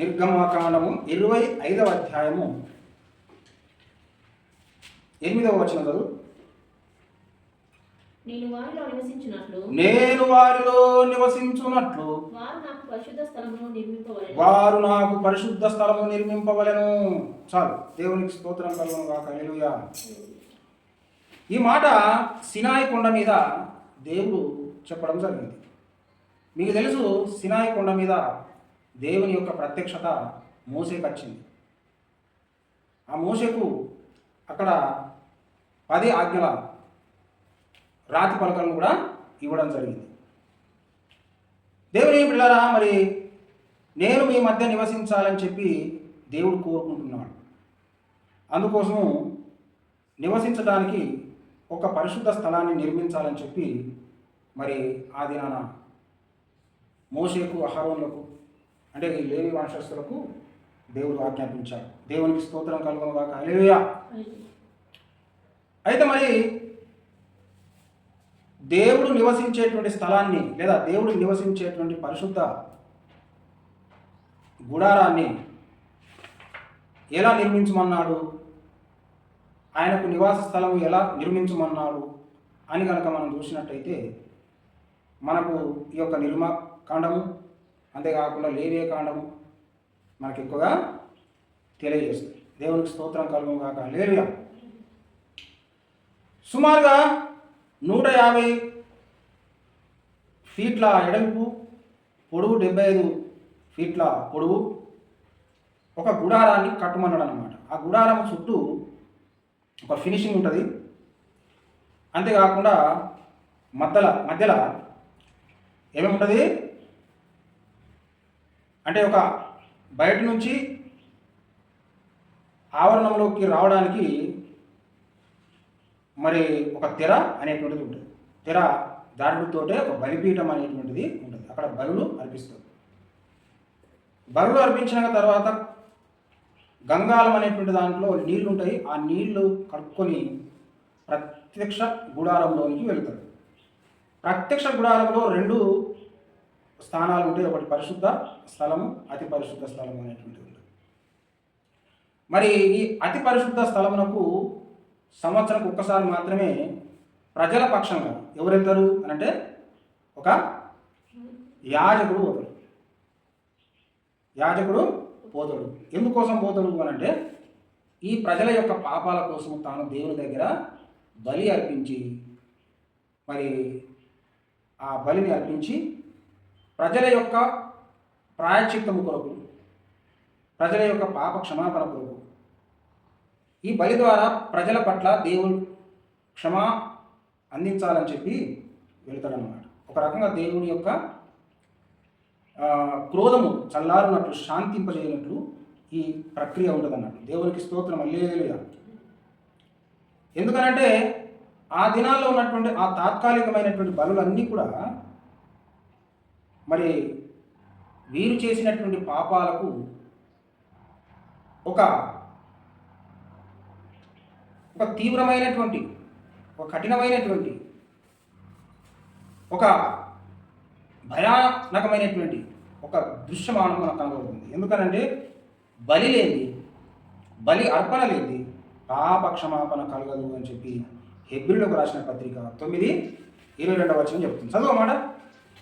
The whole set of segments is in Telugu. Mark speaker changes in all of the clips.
Speaker 1: నిర్గమకాండము ఇరవై ఐదవ అధ్యాయము. ఎనిమిదవ వచనం చదువు.
Speaker 2: నేను వారిలో నివసించినట్లు
Speaker 1: నేను వారిలో నివసించున్నట్లు
Speaker 2: వారు నాకు పరిశుద్ధ స్థలమును నిర్మింపవలెను.
Speaker 1: వారు నాకు పరిశుద్ధ స్థలము నిర్మింపవలెను. చాలు దేవునికి స్తోత్రం కలుగును కాక హల్లెలూయా. ఈ మాట సినాయి కొండ మీద దేవుడు చెప్పడం జరిగింది. మీకు తెలుసు సినాయి కొండ మీద దేవుని యొక్క ప్రత్యక్షత మూసేకి వచ్చింది ఆ మోసేకు అక్కడ పది ఆజ్ఞల రాతి పలకలను కూడా ఇవ్వడం జరిగింది. దేవుని పిల్లరా మరి నేను మీ మధ్య నివసించాలని చెప్పి దేవుడు కోరుకుంటున్నాడు. అందుకోసము నివసించడానికి ఒక పరిశుద్ధ స్థలాన్ని నిర్మించాలని చెప్పి మరి ఆ దినాన మోషేకు అహరోన్లకు అంటే ఈ లేవి వంశస్థులకు దేవుడు ఆజ్ఞాపించాడు దేవునికి స్తోత్రం కలుగును కాక అయితే మరి దేవుడు నివసించేటువంటి స్థలాన్ని లేదా దేవుడు నివసించేటువంటి పరిశుద్ధ గుడారాన్ని ఎలా నిర్మించమన్నాడు? ఆయనకు నివాస స్థలం ఎలా నిర్మించమన్నాడు? అని కనుక మనం చూసినట్టయితే మనకు ఈ యొక్క నిర్మాకాండము అంతేకాకుండా లేవే కాండము మనకి ఎక్కువగా తెలియజేస్తుంది. దేవునికి స్తోత్రం కలుగు కాక లేరుగా సుమారుగా నూట యాభై ఫీట్ల ఎడల్పు పొడవు డెబ్బై ఐదు ఫీట్ల పొడవు ఒక గుడారాన్ని కట్టుమన్నాడు అనమాట ఆ గుడారం చుట్టూ ఒక ఫినిషింగ్ ఉంటుంది. అంతేకాకుండా మధ్యలో మధ్యలో ఏమేమి ఉంటుంది అంటే ఒక బయట నుంచి ఆవరణంలోకి రావడానికి మరి ఒక తెర అనేటువంటిది ఉంటుంది. తెర దారుడితోటే ఒక బలిపీఠం అనేటువంటిది ఉంటుంది. అక్కడ బరులు అర్పిస్తారు. బరులు అర్పించిన తర్వాత గంగాలం అనేటువంటి దాంట్లో నీళ్ళు ఉంటాయి. ఆ నీళ్ళు కడుక్కొని ప్రత్యక్ష గుడారంలోనికి వెళ్తారు. ప్రత్యక్ష గుడారంలో రెండు స్థానాలు ఉంటాయి ఒకటి పరిశుద్ధ స్థలము అతి పరిశుద్ధ స్థలము అనేటువంటిది ఉంది మరి ఈ అతి పరిశుద్ధ స్థలమునకు సంవత్సరంకు ఒక్కసారి మాత్రమే ప్రజల పక్షంగా ఎవరు అని అంటే ఒక యాజకుడు పోతాడు. యాజకుడు పోతాడు. ఎందుకోసం పోతాడు అని అంటే ఈ ప్రజల యొక్క పాపాల కోసం తాను దేవుని దగ్గర బలి అర్పించి మరి ఆ బలిని అర్పించి ప్రజల యొక్క ప్రాయశ్చిత్తము కొరకు ప్రజల యొక్క పాప క్షమాపణ కొరకు. ఈ బలి ద్వారా ప్రజల పట్ల దేవుడు క్షమా అందించాలని చెప్పి వెళుతాడనమాట ఒక రకంగా దేవుని యొక్క క్రోధము చల్లారునట్లు శాంతింపజేయనట్లు ఈ ప్రక్రియ ఉంటుంది అన్నట్టు దేవునికి స్తోత్రం అల్లేలుగా ఎందుకనంటే ఆ దినాల్లో ఉన్నటువంటి ఆ తాత్కాలికమైనటువంటి బలులన్నీ కూడా మరి వీరు చేసినటువంటి పాపాలకు ఒక ఒక తీవ్రమైనటువంటి ఒక కఠినమైనటువంటి ఒక భయానకమైనటువంటి ఒక దృశ్యమానం మనకు కనబడుతుంది. ఎందుకనంటే బలి లేని బలి అర్పణ లేని పాప క్షమాపణ కలగదు అని చెప్పి హెబ్రిలకు రాసిన పత్రిక తొమ్మిది ఇరవై రెండవ వచ్చిన చెప్తుంది. చదువు మాట.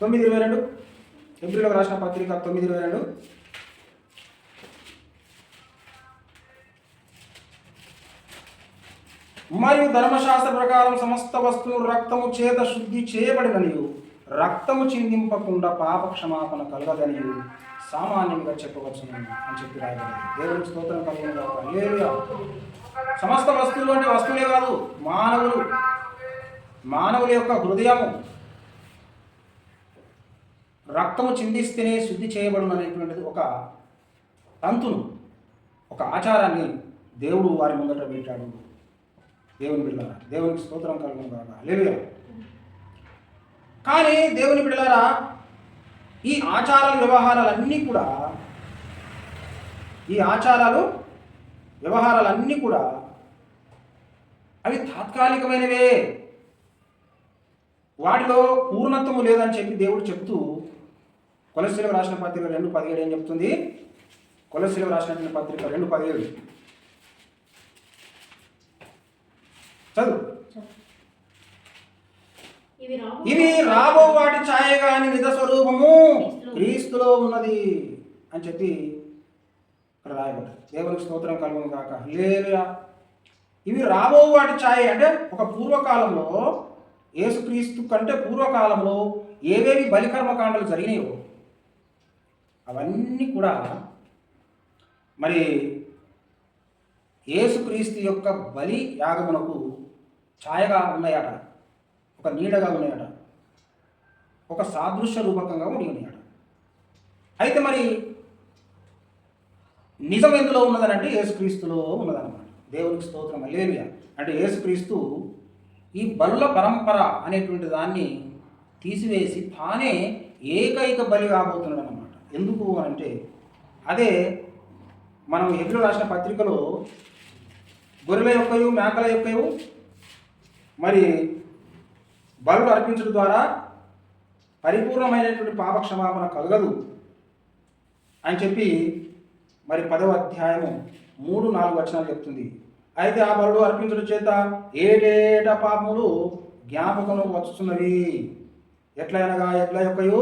Speaker 1: తొమ్మిది ఇరవై రెండు. హెబ్రిలకు రాసిన పత్రిక తొమ్మిది ఇరవై రెండు. మరియు ధర్మశాస్త్ర ప్రకారం సమస్త వస్తువులు రక్తము చేత శుద్ధి చేయబడిననియు. రక్తము చిందింపకుండా పాప క్షమాపణ కలగదని సామాన్యంగా చెప్పవచ్చు అని చెప్పి రాయబడింది. దేవుని స్తోత్రం కలిగిన సమస్త వస్తువులు అంటే వస్తువులే కాదు మానవులు. మానవుల యొక్క హృదయము. రక్తము చిందిస్తేనే శుద్ధి చేయబడు అనేటువంటిది ఒక తంతును ఒక ఆచారాన్ని దేవుడు వారి ముందట పెట్టాడు. దేవుని బిడ్డలారా దేవునికి స్తోత్రం కలుగును కాక కానీ దేవుని బిడ్డలారా ఈ ఆచారాలు వ్యవహారాలన్నీ కూడా ఈ ఆచారాలు వ్యవహారాలన్నీ కూడా అవి తాత్కాలికమైనవే. వాటిలో పూర్ణత్వము లేదని చెప్పి దేవుడు చెప్తూ కొలస్ట్రీలకు రాసిన పత్రిక రెండు పదిహేడు ఏం చెప్తుంది? కొలసిలో రాసినటువంటి పత్రిక రెండు పదిహేడు. చదువు.
Speaker 2: ఇవి రాబో
Speaker 1: వాటి ఛాయ కాని నిజ స్వరూపము క్రీస్తులో ఉన్నది అని చెప్పి ఇక్కడ రాయబడ్డది దేవునికి స్తోత్రం కలుగును కాక హల్లెలూయా. ఇవి రాబో వాటి ఛాయ. అంటే ఒక పూర్వకాలంలో యేసుక్రీస్తు కంటే పూర్వకాలంలో ఏవేవి బలికర్మకాండలు జరిగినాయో అవన్నీ కూడా మరి యేసుక్రీస్తు యొక్క బలి యాగమునకు ఛాయగా ఉన్నాయట. ఒక నీడగా ఉన్నాయట. ఒక సాదృశ్య రూపకంగా ఉండి ఉన్నాయట. అయితే మరి నిజం ఎందులో ఉన్నదనంటే యేసుక్రీస్తులో ఉన్నదన్నమాట. దేవునికి స్తోత్రం అలేలియా అంటే యేసుక్రీస్తు ఈ బలుల పరంపర అనేటువంటి దాన్ని తీసివేసి తానే ఏకైక బలి కాబోతున్నాడు ఎందుకు అంటే అదే మనం ఎదురు రాసిన పత్రికలో గొర్రెల యొక్కయు మేకల యొక్కయు మరి బలులు అర్పించడం ద్వారా పరిపూర్ణమైనటువంటి పాపక్షమాపణ కలగదు అని చెప్పి మరి పదవ అధ్యాయము మూడు నాలుగు వచనాలు చెప్తుంది. అయితే ఆ బరుడు అర్పించడం చేత ఏటేట పాపములు జ్ఞాపకము వస్తున్నవి ఎట్లయినగా ఎట్ల యొక్కయు?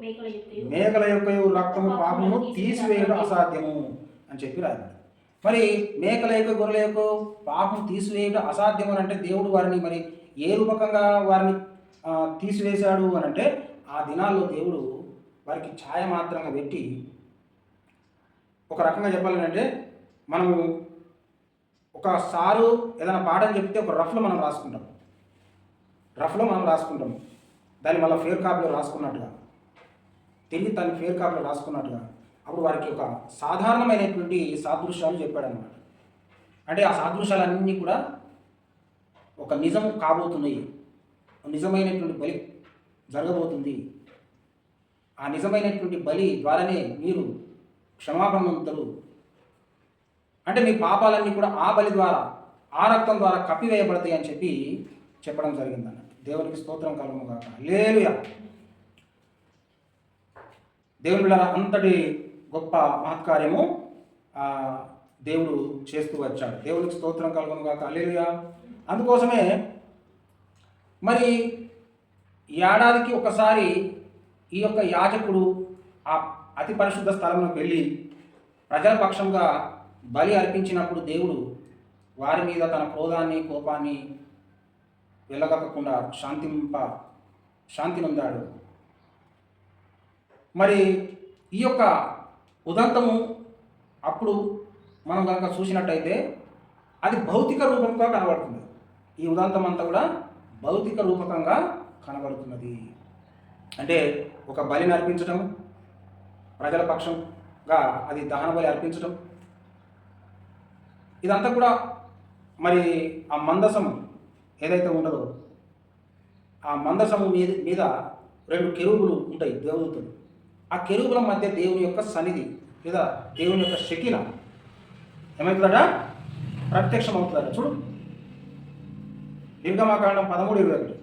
Speaker 2: మేకల
Speaker 1: మేకల యొక్కయు రక్తము పాపము తీసివేయడం అసాధ్యము అని చెప్పి రాదు మరి మేకల యొక్క గొర్రెల యొక్క పాపం తీసివేయడం అసాధ్యం అని అంటే దేవుడు వారిని మరి ఏ రూపకంగా వారిని తీసివేశాడు అని అంటే ఆ దినాల్లో దేవుడు వారికి ఛాయ మాత్రంగా పెట్టి ఒక రకంగా చెప్పాలంటే మనము ఒక సారు ఏదైనా పాఠం చెప్తే ఒక రఫ్లో మనం రాసుకుంటాం. రఫ్లో మనం రాసుకుంటాం. దాన్ని మళ్ళీ ఫేర్ కాపీలో రాసుకున్నట్టుగా. తిరిగి తన ఫేర్ కాపీలో రాసుకున్నట్టుగా. అప్పుడు వారికి ఒక సాధారణమైనటువంటి సాదృశ్యాలు చెప్పాడనమాట అంటే ఆ సాదృశ్యాలన్నీ కూడా ఒక నిజం కాబోతున్నాయి. నిజమైనటువంటి బలి జరగబోతుంది. ఆ నిజమైనటువంటి బలి ద్వారానే మీరు క్షమాపణవంతులు అంటే మీ పాపాలన్నీ కూడా ఆ బలి ద్వారా ఆ రక్తం ద్వారా కప్పివేయబడతాయి అని చెప్పి చెప్పడం జరిగిందన్న దేవునికి స్తోత్రం కలము కాక లేలుయ దేవుని అంతటి గొప్ప మహత్కార్యము దేవుడు చేస్తూ వచ్చాడు. దేవునికి స్తోత్రం కలుగును కాక లేలుయ అందుకోసమే మరి ఏడాదికి ఒకసారి ఈ యొక్క యాజకుడు ఆ అతి పరిశుద్ధ స్థలంలోకి వెళ్ళి ప్రజల పక్షంగా బలి అర్పించినప్పుడు దేవుడు వారి మీద తన క్రోధాన్ని కోపాన్ని వెళ్ళగక్కకుండా శాంతింప శాంతినొందాడు. మరి ఈ యొక్క ఉదంతము అప్పుడు మనం కనుక చూసినట్టయితే అది భౌతిక రూపంగా కనబడుతుంది. ఈ ఉదంతం అంతా కూడా భౌతిక రూపకంగా కనబడుతున్నది. అంటే ఒక బలిని అర్పించడం ప్రజల పక్షంగా అది దహన బలి అర్పించడం ఇదంతా కూడా మరి ఆ మందసం ఏదైతే ఉంటుందో ఆ మందసము మీద మీద రెండు కెరువులు ఉంటాయి దేవదూతలు. ఆ కెరువుల మధ్య దేవుని యొక్క సన్నిధి లేదా దేవుని యొక్క శకిన ఏమవుతుందట ప్రత్యక్షం అవుతుందట చూడు. నిర్గమాకాండం పదమూడు ఇరవై ఒకటి.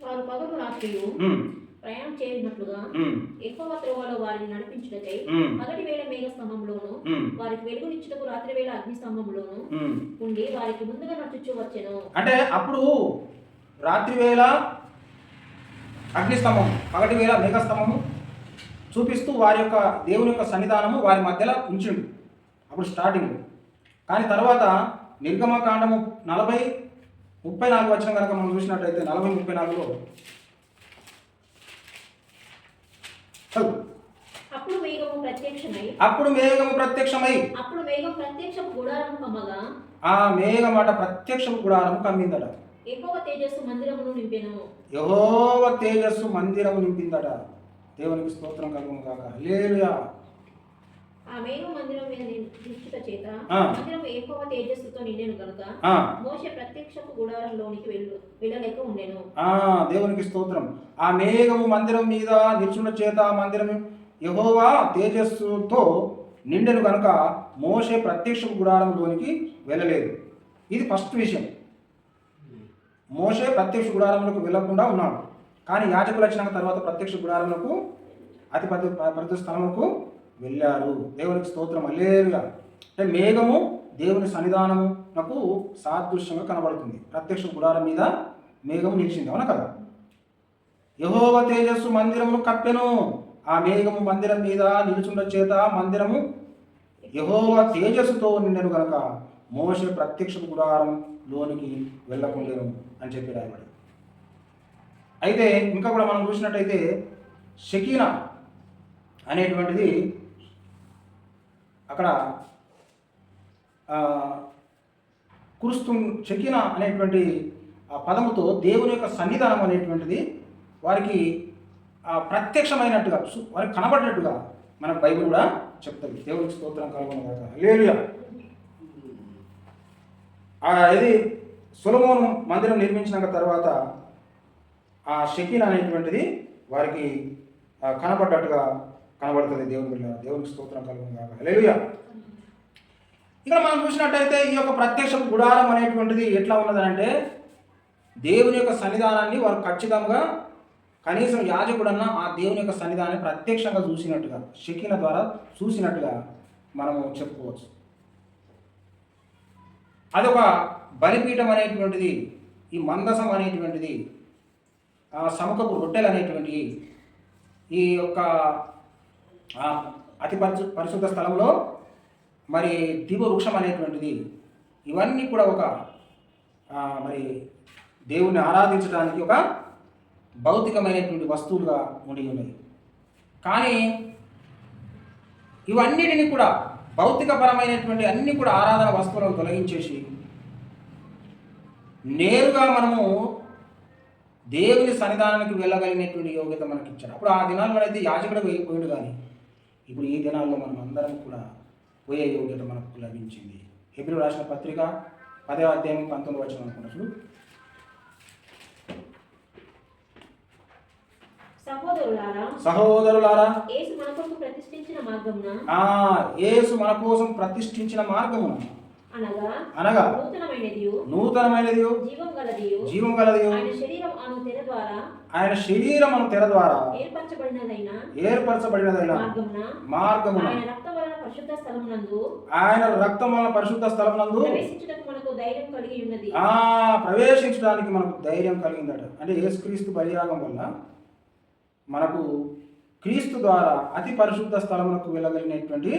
Speaker 2: వారు రాత్రియు
Speaker 1: ఉమ్,
Speaker 2: ప్రయాణం చేరినట్లుగా
Speaker 1: ఉమ్,
Speaker 2: ఎక్కువ త్రోవలో వారిని నడిపించుటకై పగటి వేళ మేఘ స్తంభంలోను వారికి వెలుగునిచ్చుటకు రాత్రి వేళ అగ్ని స్తంభంలోను. ఉండి వారికి ముందుగా నడుచుచూ వచ్చెను.
Speaker 1: అంటే అప్పుడు రాత్రి వేళ అగ్నిస్తంభం పగటి వేళ మేఘస్తంభము చూపిస్తూ వారి యొక్క దేవుని యొక్క సన్నిధానము వారి మధ్యలో ఉంచిండు. అప్పుడు స్టార్టింగ్. కానీ తర్వాత నిర్గమకాండము నలభై ముప్పై నాలుగు వచ్చిన కనుక మనం చూసినట్టయితే నలభై ముప్పై నాలుగులో చదువు.
Speaker 2: అప్పుడు మేఘము ప్రత్యక్షమై.
Speaker 1: అప్పుడు మేఘము ప్రత్యక్షమై.
Speaker 2: అప్పుడు మేఘం ప్రత్యక్ష గుడారము కమ్మగా.
Speaker 1: ఆ మేఘమాట ప్రత్యక్ష గుడారము కమ్మిందట.
Speaker 2: ఎక్కువ తేజస్సు మందిరమును నింపెను.
Speaker 1: యహోవ తేజస్సు మందిరము నింపిందట. దేవునికి స్తోత్రం కలుగును కాక హల్లెలూయా.
Speaker 2: ఆ మేఘం మందిరం మీద నిశ్చిత చేత
Speaker 1: ఆ.
Speaker 2: మందిరం ఎక్కువ తేజస్సుతో నిండెను కనుక
Speaker 1: ఆ,
Speaker 2: మోసే ప్రత్యక్షపు గుడారంలోనికి వెళ్ళు వెళ్ళలేక ఉండెను.
Speaker 1: ఆ, దేవునికి స్తోత్రం. ఆ మేఘము మందిరం మీద నిల్చున్న చేత ఆ మందిరం యహోవా తేజస్సుతో నిండెను కనుక మోసే ప్రత్యక్ష గుడారంలోనికి వెళ్ళలేదు. ఇది ఫస్ట్ విషయం. మోసే ప్రత్యక్ష గుడారంలోకి వెళ్ళకుండా ఉన్నాడు. కానీ యాజకులు వచ్చినాక తర్వాత ప్రత్యక్ష గుడారములకు అతి పెద్ద పరిశుద్ధ స్థలముకు వెళ్ళారు. దేవునికి స్తోత్రం. అల్లేరుగా అంటే మేఘము దేవుని సన్నిధానము నాకు సాదృశ్యంగా కనబడుతుంది. ప్రత్యక్ష గుడారం మీద మేఘము నిలిచింది. అవునా కదా? యహోవ తేజస్సు మందిరమును కప్పెను. ఆ మేఘము మందిరం మీద నిలుచుండ చేత మందిరము యహోవ తేజస్సుతో నిండెను గనక మోషే ప్రత్యక్ష గుడారం లోనికి వెళ్ళకుండాను అని చెప్పి రాయబడి అయితే ఇంకా కూడా మనం చూసినట్టయితే షకీనా అనేటువంటిది అక్కడ కురుస్తు చెకిన అనేటువంటి ఆ పదముతో దేవుని యొక్క సన్నిధానం అనేటువంటిది వారికి ప్రత్యక్షమైనట్టుగా వారికి కనబడినట్టుగా మన బైబిల్ కూడా చెప్తుంది. దేవుని స్తోత్రం కలుగును లేలుయా ఇది సులభం మందిరం నిర్మించిన తర్వాత ఆ షకీన్ అనేటువంటిది వారికి కనపడ్డట్టుగా కనబడ్డట్టుగా కనబడుతుంది దేవుని బిడ్డ. దేవునికి స్తోత్రం కలుగుతుంది కాక లేలుయా ఇక్కడ మనం చూసినట్టయితే ఈ యొక్క ప్రత్యక్ష గుడారం అనేటువంటిది ఎట్లా ఉన్నదంటే దేవుని యొక్క సన్నిధానాన్ని వారు ఖచ్చితంగా కనీసం యాజకుడన్నా ఆ దేవుని యొక్క సన్నిధానాన్ని ప్రత్యక్షంగా చూసినట్టుగా శకిన ద్వారా చూసినట్టుగా మనము చెప్పుకోవచ్చు. అదొక బలిపీఠం అనేటువంటిది ఈ మందసం అనేటువంటిది ఆ సముఖపు రొట్టెలు అనేటువంటివి ఈ యొక్క అతి పరిశు పరిశుద్ధ స్థలంలో మరి దివ వృక్షం అనేటువంటిది ఇవన్నీ కూడా ఒక మరి దేవుణ్ణి ఆరాధించడానికి ఒక భౌతికమైనటువంటి వస్తువులుగా ఉండి ఉన్నాయి కానీ ఇవన్నిటిని కూడా భౌతికపరమైనటువంటి అన్ని కూడా ఆరాధన వస్తువులను తొలగించేసి నేరుగా మనము దేవుని సన్నిధానానికి వెళ్ళగలిగినటువంటి యోగ్యత మనకి ఇచ్చారు అప్పుడు ఆ దినాల్లో అయితే యాజకుడు పోయాడు కానీ ఇప్పుడు ఈ దినాల్లో మనం అందరం కూడా పోయే యోగ్యత మనకు లభించింది. హెబ్రి రాసిన పత్రిక పదే అధ్యాయం పంతొమ్మిది వచ్చిన అనుకున్నప్పుడు
Speaker 2: సహోదరులారా
Speaker 1: సహోదరులారా
Speaker 2: యేసు మన కొరకు ప్రతిష్ఠించిన మార్గమున?
Speaker 1: మార్గము
Speaker 2: అనగా
Speaker 1: అనగా
Speaker 2: నూతనమైనది
Speaker 1: నూతనమైనది
Speaker 2: జీవం గలది
Speaker 1: జీవం గలది
Speaker 2: ఆయన శరీరం అను తెర ద్వారా
Speaker 1: ఆయన శరీరమును తెర ద్వారా
Speaker 2: ఏర్పరచబడినదైన
Speaker 1: ఏర్పరచబడినదైన
Speaker 2: మార్గమున
Speaker 1: మార్గమున
Speaker 2: ఆయన రక్తం వలన పరిశుద్ధ స్థలమునందు
Speaker 1: ఆయన రక్తం వలన పరిశుద్ధ స్థలం నందు
Speaker 2: ప్రవేశించుటకు మనకు ధైర్యం కలిగి ఉన్నది.
Speaker 1: ఆ ప్రవేశించడానికి మనకు ధైర్యం కలిగిందట. అంటే యేసుక్రీస్తు బలియాగం వల్ల మనకు క్రీస్తు ద్వారా అతి పరిశుద్ధ స్థలమునకు వెళ్ళగలిగినటువంటి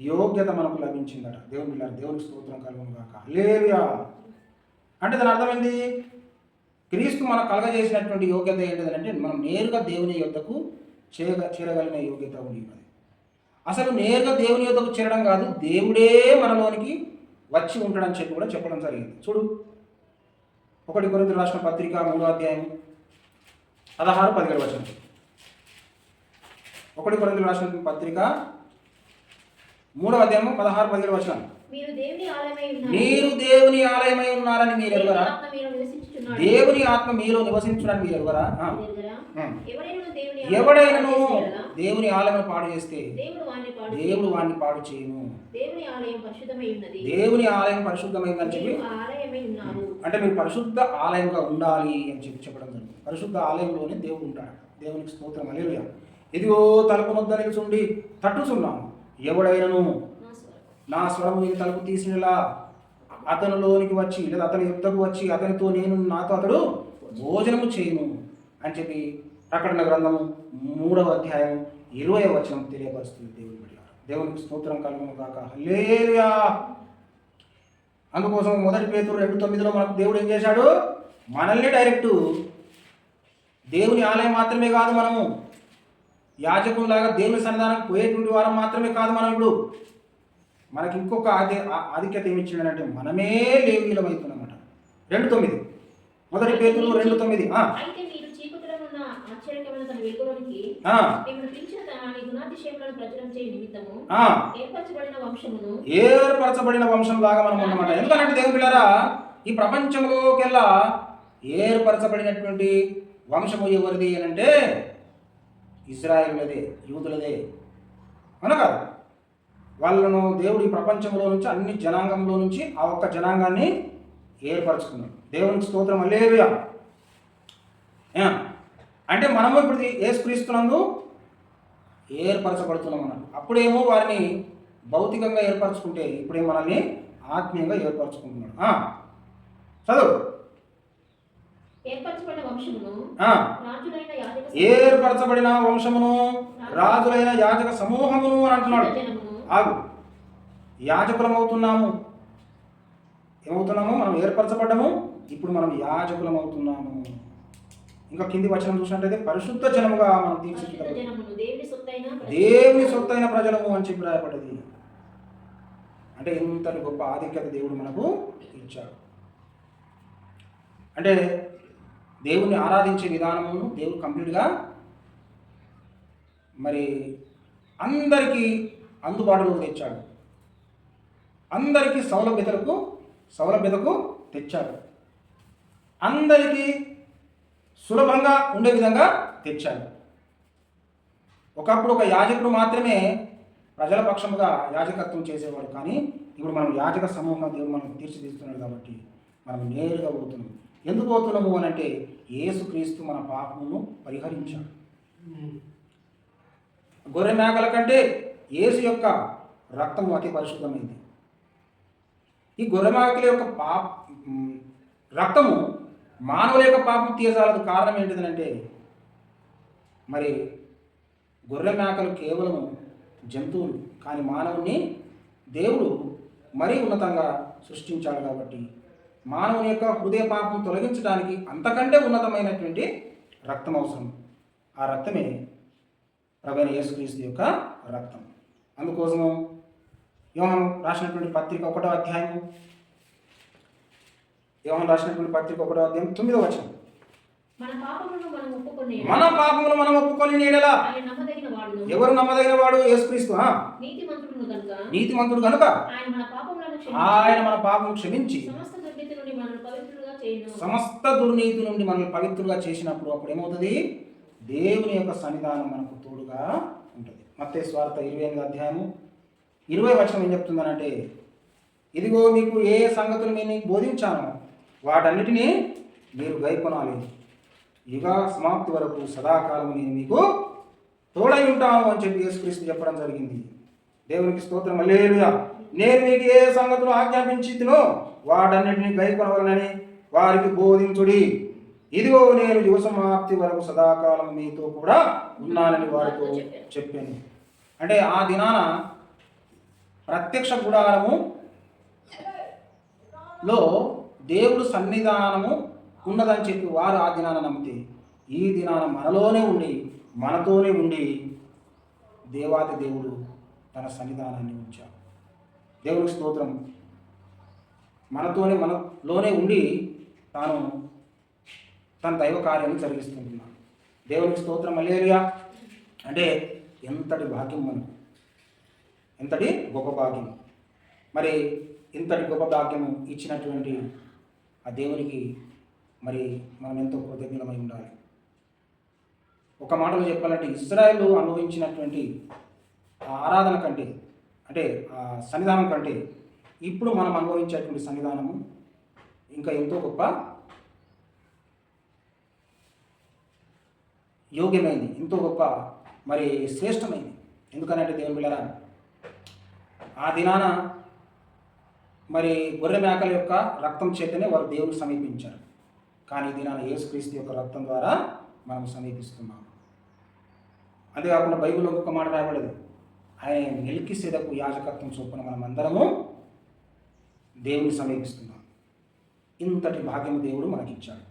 Speaker 1: యోగ్యత మనకు లభించిందట. దేవుని దేవుని దేవునికి స్తోత్రం కలుగును కాక లేరియా అంటే దాని అర్థమైంది క్రీస్తు మనకు కలగజేసినటువంటి యోగ్యత ఏంటిదంటే మనం నేరుగా దేవుని యొద్దకు చేరగ చేరగలిగిన యోగ్యత ఉంది ఉన్నది అసలు నేరుగా దేవుని యొద్దకు చేరడం కాదు దేవుడే మనలోనికి వచ్చి ఉంటాడని చెప్పి కూడా చెప్పడం జరిగింది. చూడు. ఒకటి కొరత రాష్ట్ర పత్రిక మూడో అధ్యాయం పదహారు పదిహేడు వచనం. ఒకటి కొరత రాష్ట్ర పత్రిక మూడో అధ్యాయం పదహారు పదిహేడు వచనం.
Speaker 2: మీరు దేవుని ఆలయమై
Speaker 1: ఉన్నారని మీరు ఎరుగరా. దేవుని ఆత్మ మీలో నివసించడానికి మీరు ఎరుగరా.
Speaker 2: ఎవరైనా దేవుని
Speaker 1: ఎవడైనను
Speaker 2: ఆలయం పాడు చేసి ఎడల,
Speaker 1: దేవుని ఆలయం పాడు చేస్తే
Speaker 2: దేవుడు.
Speaker 1: వాడిని పాడు చేయను.
Speaker 2: దేవుని ఆలయం
Speaker 1: పరిశుద్ధమైందని చెప్పి అంటే మీరు పరిశుద్ధ ఆలయంగా ఉండాలి అని చెప్పి చెప్పడం జరిగింది. పరిశుద్ధ ఆలయంలోనే దేవుడు ఉంటాడు. దేవునికి స్తోత్రం. అలేలుయ ఇదిగో తలుపు నొద్ద నిలుచుండి తట్టుచున్నాను ఎవడైనను
Speaker 2: నా స్వరం.
Speaker 1: నా స్వరము నేను తలుపు తీసినలా అతనిలోనికి వచ్చి లేదా అతని యుద్ధకు వచ్చి అతనితో నేను నాతో అతడు భోజనము చేయను అని చెప్పి ప్రకటన గ్రంథము మూడవ అధ్యాయం ఇరవై వచనం తెలియపరుస్తుంది దేవుని బిడ్డ. దేవునికి స్తోత్రం కలుగును కాక హల్లేలుయా! అందుకోసం మొదటి పేతురు రెండు తొమ్మిదిలో మనకు దేవుడు ఏం చేశాడు? మనల్ని డైరెక్ట్ దేవుని ఆలయం మాత్రమే కాదు మనము యాజకులాగా దేవుని సన్నిధానం పోయేటువంటి వారం మాత్రమే కాదు మనం ఇప్పుడు. మనకి ఇంకొక ఆధి ఆధిక్యత ఏమి ఇచ్చిండనంటే మనమే లేవీలం అవుతున్నమాట రెండు తొమ్మిది. మొదటి పేతులు రెండు తొమ్మిది.
Speaker 2: ఏర్పరచబడిన
Speaker 1: వంశం లాగా మనం ఉన్నమాట ఎందుకంటే దేవుని పిల్లరా ఈ ప్రపంచంలోకెల్లా ఏర్పరచబడినటువంటి వంశము ఎవరిది అని అంటే ఇజ్రాయిల్లదే యూదులదే. అనగారు వాళ్ళను దేవుడు ఈ ప్రపంచంలో నుంచి అన్ని జనాంగంలో నుంచి ఆ ఒక్క జనాంగాన్ని ఏర్పరచుకున్నాడు. దేవుని స్తోత్రం అల్లేలుయా అంటే మనము ఇప్పుడు ఏసుక్రీస్తున్నందు ఏర్పరచబడుతున్నాం మనం అప్పుడేమో వారిని భౌతికంగా ఏర్పరచుకుంటే ఇప్పుడేమో మనల్ని ఆత్మీయంగా ఏర్పరచుకుంటున్నాడు. చదువు.
Speaker 2: ఏర్పరచబడిన వంశమును రాజులైన యాజక
Speaker 1: సమూహమును అని అంటున్నాడు. ఆగు. యాజకులం అవుతున్నాము ఏమవుతున్నాము? మనం ఏర్పరచబడ్డాము. ఇప్పుడు మనం యాజకులం అవుతున్నాము ఇంకా కింది వచనం చూసినట్టయితే పరిశుద్ధ జనముగా మనం
Speaker 2: సొత్తైన
Speaker 1: దేవుని సొత్తైన ప్రజలము అని చెప్పి రాయబడ్డది అంటే ఇంతటి గొప్ప ఆధిక్యత దేవుడు మనకు ఇచ్చాడు. అంటే దేవుణ్ణి ఆరాధించే విధానమును దేవుడు కంప్లీట్గా మరి అందరికీ అందుబాటులోకి తెచ్చాడు. అందరికీ సౌలభ్యతలకు సౌలభ్యతకు తెచ్చాడు. అందరికీ సులభంగా ఉండే విధంగా తెచ్చాడు. ఒకప్పుడు ఒక యాజకుడు మాత్రమే ప్రజల పక్షముగా యాజకత్వం చేసేవాడు. కానీ ఇప్పుడు మనం యాజక సమూహంగా దేవుడు మనం తీర్చిదిస్తున్నాడు కాబట్టి మనం నేరుగా పోతున్నాం. ఎందుకు పోతున్నాము అని అంటే యేసుక్రీస్తు మన పాపమును పరిహరించాడు. గొర్రె మేకల కంటే యేసు యొక్క రక్తము అతి పరిశుద్ధమైంది. ఈ గొర్రె మేకల యొక్క పాప రక్తము మానవుల యొక్క పాపం తీర్చాలకు కారణం ఏంటిదంటే మరి గొర్రె మేకలు కేవలం జంతువులు కానీ మానవుని దేవుడు మరీ ఉన్నతంగా సృష్టించాడు కాబట్టి మానవుని యొక్క హృదయ పాపం తొలగించడానికి అంతకంటే ఉన్నతమైనటువంటి రక్తం అవసరం ఆ రక్తమే ప్రవీణ యేసుక్రీస్తు యొక్క రక్తం. అందుకోసము యోహన్ రాసినటువంటి పత్రిక ఒకటో అధ్యాయము. యోహన్ రాసినటువంటి పత్రిక ఒకటో అధ్యాయం తొమ్మిదో వచనం.
Speaker 2: మన పాపములను మనం ఒప్పుకునే
Speaker 1: నీడలా? ఎవరు నమ్మదగిన వాడు? యేసుక్రీస్తు నీతిమంతుడు కనుక
Speaker 2: ఆయన మన పాపములను
Speaker 1: ఆయన
Speaker 2: క్షమించి
Speaker 1: మన పాపం క్షమించి
Speaker 2: సమస్త దుర్నీతి నుండి మనల్ని పవిత్రులుగా
Speaker 1: చేసినప్పుడు అప్పుడు ఏమవుతుంది? దేవుని యొక్క సన్నిధానం మనకు తోడుగా ఉంటుంది. మత్తే స్వార్థ ఇరవై ఎనిమిది అధ్యాయము ఇరవై వచనం ఏం చెప్తుందనంటే ఇదిగో మీకు ఏ సంగతులు నేను బోధించాను వాటన్నిటినీ మీరు గైకొనాలి. యుగ సమాప్తి వరకు సదాకాలం నేను మీకు తోడై ఉంటాను అని చెప్పి యేసుక్రీస్తు చెప్పడం జరిగింది. దేవునికి స్తోత్రం. అల్లేలుగా నేను మీకు ఏ సంగతులు ఆజ్ఞాపించితునో వాటన్నిటిని గైకొనవలనని వారికి బోధించుడి. ఇదిగో నేను యువ సమాప్తి వరకు సదాకాలం మీతో కూడా ఉన్నానని వారితో చెప్పాను. అంటే ఆ దినాన ప్రత్యక్ష గుడారము లో దేవుడు సన్నిధానము ఉన్నదని చెప్పి వారు ఆ దినాన నమ్మితే ఈ దినాన మనలోనే ఉండి మనతోనే ఉండి దేవాది దేవుడు తన సన్నిధానాన్ని ఉంచాడు. దేవునికి స్తోత్రం. మనతోనే మనలోనే ఉండి తాను తన దైవ కార్యాన్ని జరిగిస్తుంటున్నాడు దేవునికి స్తోత్రం మలేరియా అంటే ఎంతటి భాగ్యం మనకు ఎంతటి గొప్ప భాగ్యం. మరి ఇంతటి గొప్ప భాగ్యము ఇచ్చినటువంటి ఆ దేవునికి మరి మనం ఎంతో కృతజ్ఞమై ఉండాలి. ఒక మాటలో చెప్పాలంటే ఇస్రాయల్ అనుభవించినటువంటి ఆ ఆరాధన కంటే అంటే ఆ సన్నిధానం కంటే ఇప్పుడు మనం అనుభవించేటువంటి సన్నిధానము ఇంకా ఎంతో గొప్ప యోగ్యమైంది ఎంతో గొప్ప మరి శ్రేష్టమైంది. ఎందుకనంటే దేవుని బిళ్ళరా ఆ దినాన మరి గొర్రె మేకల యొక్క రక్తం చేతనే వారు దేవుని సమీపించారు. కానీ ఈ దినాన యేసుక్రీస్తు యొక్క రక్తం ద్వారా మనం సమీపిస్తున్నాం అంతేకాకుండా బైబిల్లో ఒక మాట రాయబడేది ఆయన మెల్కి యాజకత్వం చొప్పున మనం అందరము దేవుని సమీపిస్తున్నాం. ఇంతటి భాగ్యం దేవుడు మనకిచ్చాడు.